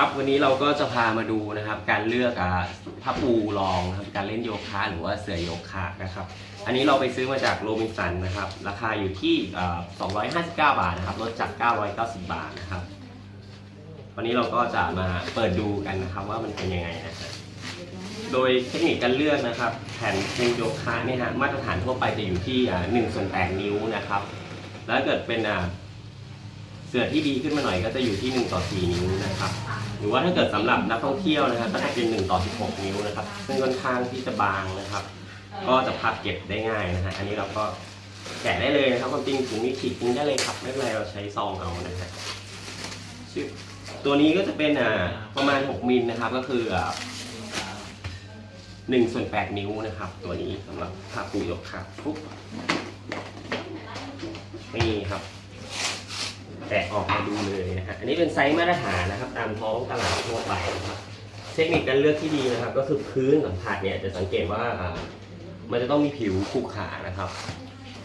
ครับวันนี้เราก็จะพามาดูนะครับ การเลือกอ่าผ้าปูรองนะครับการเล่นโยคะหรือว่าเสื่อโยคะนะครับ อันนี้เราไปซื้อมาจากโรบินสันนะครับ ราคาอยู่ที่อ่า259 บาทนะครับลดจาก 990 บาทนะครับ วันนี้เราก็จะมาเปิดดูกันนะครับว่ามันเป็นยังไงนะฮะโดยเทคนิคการเลือกนะครับ แผ่นปูโยคะเนี่ยฮะมาตรฐานทั่วไปจะอยู่ที่อ่า1ส่วน8นิ้วนะครับ แล้วเกิดเป็นอ่า เสือที่ดีขึ้นมาหน่อยก็จะอยู่ที่ 1 ต่อ 4 นิ้วนะครับ หรือว่าถ้าเกิดสำหรับนักท่องเที่ยวนะครับก็จะเป็น 1 ต่อ 16 นิ้วนะครับ ซึ่งค่อนข้างที่จะบางนะครับ ก็จะพับเก็บได้ง่ายนะฮะ อันนี้เราก็แกะได้เลยนะครับความจริงถุงนี้ฉีกทิ้งได้เลยครับ ไม่เป็นไรเราใช้ซองเอานะฮะตัวนี้ก็จะเป็นอ่าประมาณ 6 มิลนะครับ ก็คืออ่า1ส่วน8นิ้วนะครับ ตัวนี้สำหรับผ้าปูยกขาปุ๊บนี่ครับ แกะออกมาดูเลยนะฮะอันนี้เป็นไซส์มาตรฐานนะครับ ตามท้องตลาดทั่วไปนะครับเทคนิคการเลือกที่ดีนะครับ ก็คือพื้นสัมผัสเนี่ยจะสังเกตว่ามันจะต้องมีผิวขรุขระนะครับ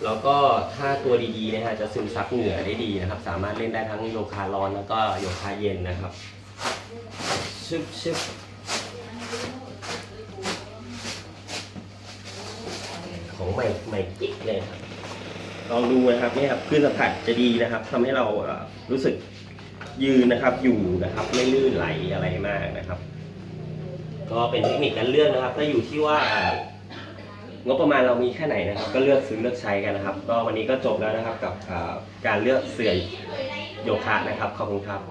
แล้วก็ถ้าตัวดีๆนะฮะจะซึมซับเหงื่อได้ดีนะครับ สามารถเล่นได้ทั้งโยคะร้อนแล้วก็โยคะเย็นนะครับชึบชึบของใหม่ใหม่กิ๊กเลยครับ ลองดูนะครับเนี่ยครับพื้นสัมผัสจะดีนะครับทำให้เรารู้สึกยืนนะครับอยู่นะครับไม่ลื่นไหลอะไรมากนะครับ ก็เป็นเทคนิคการเลือกนะครับก็อยู่ที่ว่างบประมาณเรามีแค่ไหนนะครับ ก็เลือกซื้อเลือกใช้กันนะครับ ก็วันนี้ก็จบแล้วนะครับกับการเลือกเสื่อโยคะนะครับขอบคุณครับ